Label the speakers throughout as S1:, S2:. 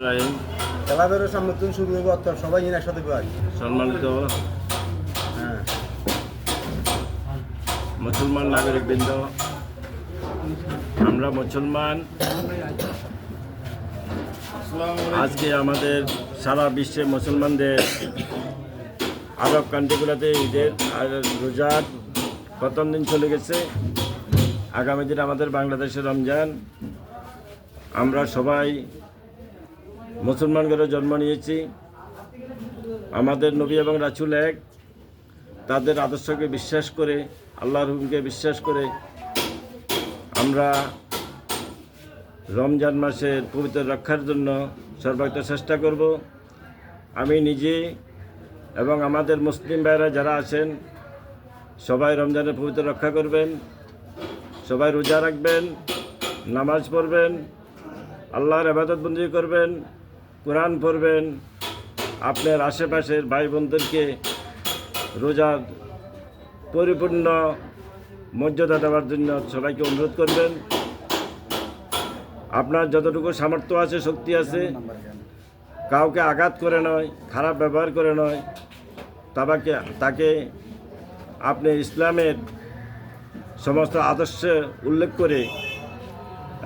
S1: রাহিম।
S2: খেলাধুলার সম্মুখীন শুরু হব অর্থাৎ সবাই একসাথে পাই
S1: সম্মানিত
S2: হ্যাঁ
S1: মুসলমান নাগরিকবৃন্দ আমরা মুসলমান। আজকে আমাদের সারা বিশ্বে মুসলমানদের আরব কান্ট্রিগুলোতে ঈদের রোজার প্রথম দিন চলে গেছে। আগামী দিন আমাদের বাংলাদেশে রমজান। আমরা সবাই মুসলমান ঘরে জন্ম নিয়েছি। আমাদের নবী এবং রাসূল এক। তাদের আদর্শকে বিশ্বাস করে, আল্লাহর হুকুমকে বিশ্বাস করে আমরা রমজান মাসের পবিত্র রক্ষার জন্য সর্বাত্ম চেষ্টা করব। আমি নিজে এবং আমাদের মুসলিম ভাইরা যারা আছেন, সবাই রমজানের পবিত্র রক্ষা করবেন, সবাই রোজা রাখবেন, নামাজ পড়বেন, আল্লাহর আবাদত বন্দি করবেন কোরআন পড়বেন, আপনার আশেপাশের ভাই বোনদেরকে রোজার পরিপূর্ণ মর্যাদা দেওয়ার জন্য সবাইকে অনুরোধ করবেন। আপনার যতটুকু সামর্থ্য আছে, শক্তি আছে, কাউকে আঘাত করে নয়, খারাপ ব্যবহার করে নয় তাকে তাকে আপনি ইসলামের সমস্ত আদর্শ উল্লেখ করে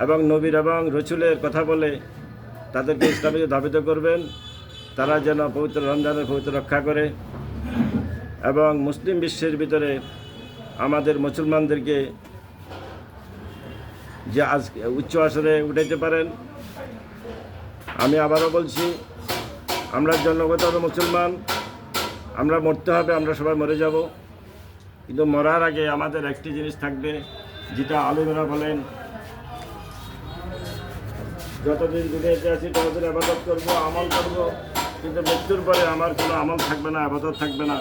S1: এবং নবীর এবং রসুলের কথা বলে তাদেরকে ইসলামীকে ধাবিত করবেন। তারা যেন পবিত্র রমজানের পবিত্র রক্ষা করে এবং মুসলিম বিশ্বের ভিতরে আমাদের মুসলমানদেরকে যে আজ উচ্চ আসরে উঠাইতে পারেন। আমি আবারও বলছি, আমরা জন্মগত মুসলমান, আমরা মরতে হবে, আমরা সবাই মরে যাব। কিন্তু মরার আগে আমাদের একটি জিনিস থাকবে, যেটা আলমেরা বলেন যতদিন দুনিয়াতে আছি, ততদিন আবাদত করব, আমল করব। কিন্তু মৃত্যুর পরে আমার কোনো আমল থাকবে না, আবাদত থাকবে না।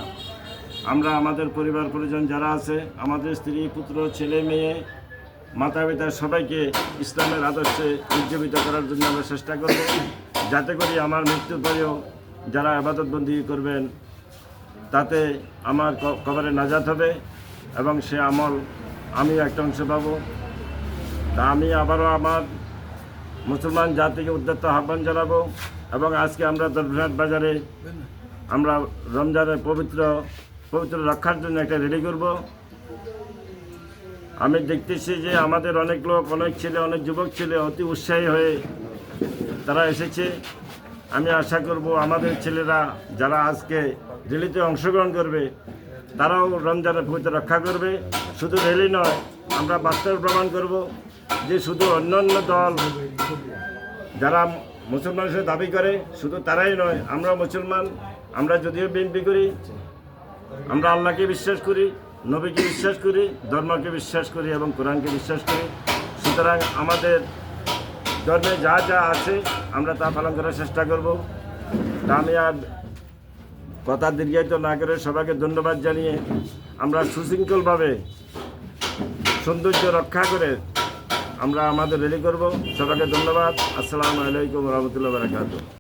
S1: আমরা আমাদের পরিবার, পরিজন যারা আছে, আমাদের স্ত্রী, পুত্র, ছেলে, মেয়ে মাতা পিতা সবাইকে ইসলামের আদর্শে উজ্জীবিত করার জন্য আমরা চেষ্টা করব। যাতে করে আমার মৃত্যুর পরেও যারা আবাদত বন্দী করবেন, তাতে আমার কবরে নাজাত হবে এবং সে আমল আমিও একটা অংশ পাবো। তা আমি আবারও আমার মুসলমান জাতিকে উদ্যত্ত আহ্বান জানাব এবং আজকে আমরা দরবিহাট বাজারে আমরা রমজানের পবিত্র পবিত্র রক্ষার জন্য একটা রেডি করব। আমি দেখতেছি যে আমাদের অনেক লোক, অনেক ছেলে, অনেক যুবক ছেলে অতি উৎসাহী হয়ে তারা এসেছে। আমি আশা করব আমাদের ছেলেরা যারা আজকে র্যালিতে অংশগ্রহণ করবে, তারাও রমজানের পবিত্র রক্ষা করবে। শুধু র্যালি নয়, আমরা বাস্তব প্রমাণ করব। যে শুধু অন্য অন্য দল যারা মুসলমান হিসেবে দাবি করে, শুধু তারাই নয়, আমরা মুসলমান, আমরা যদিও বিএনপি করি, আমরা আল্লাহকে বিশ্বাস করি, নবীকে বিশ্বাস করি, ধর্মকে বিশ্বাস করি এবং কোরআনকে বিশ্বাস করি। সুতরাং আমাদের ধর্মে যা যা আছে, আমরা তা পালন করার চেষ্টা করব। তা আমি আর কথা দীর্ঘায়িত না করে সবাইকে ধন্যবাদ জানিয়ে আমরা সুশৃঙ্খলভাবে সৌন্দর্য রক্ষা করে আমরা আমাদের রেডি করব। সবাইকে ধন্যবাদ। আসসালামু আলাইকুম রহমতুল্লাহ বারাকাতুহ।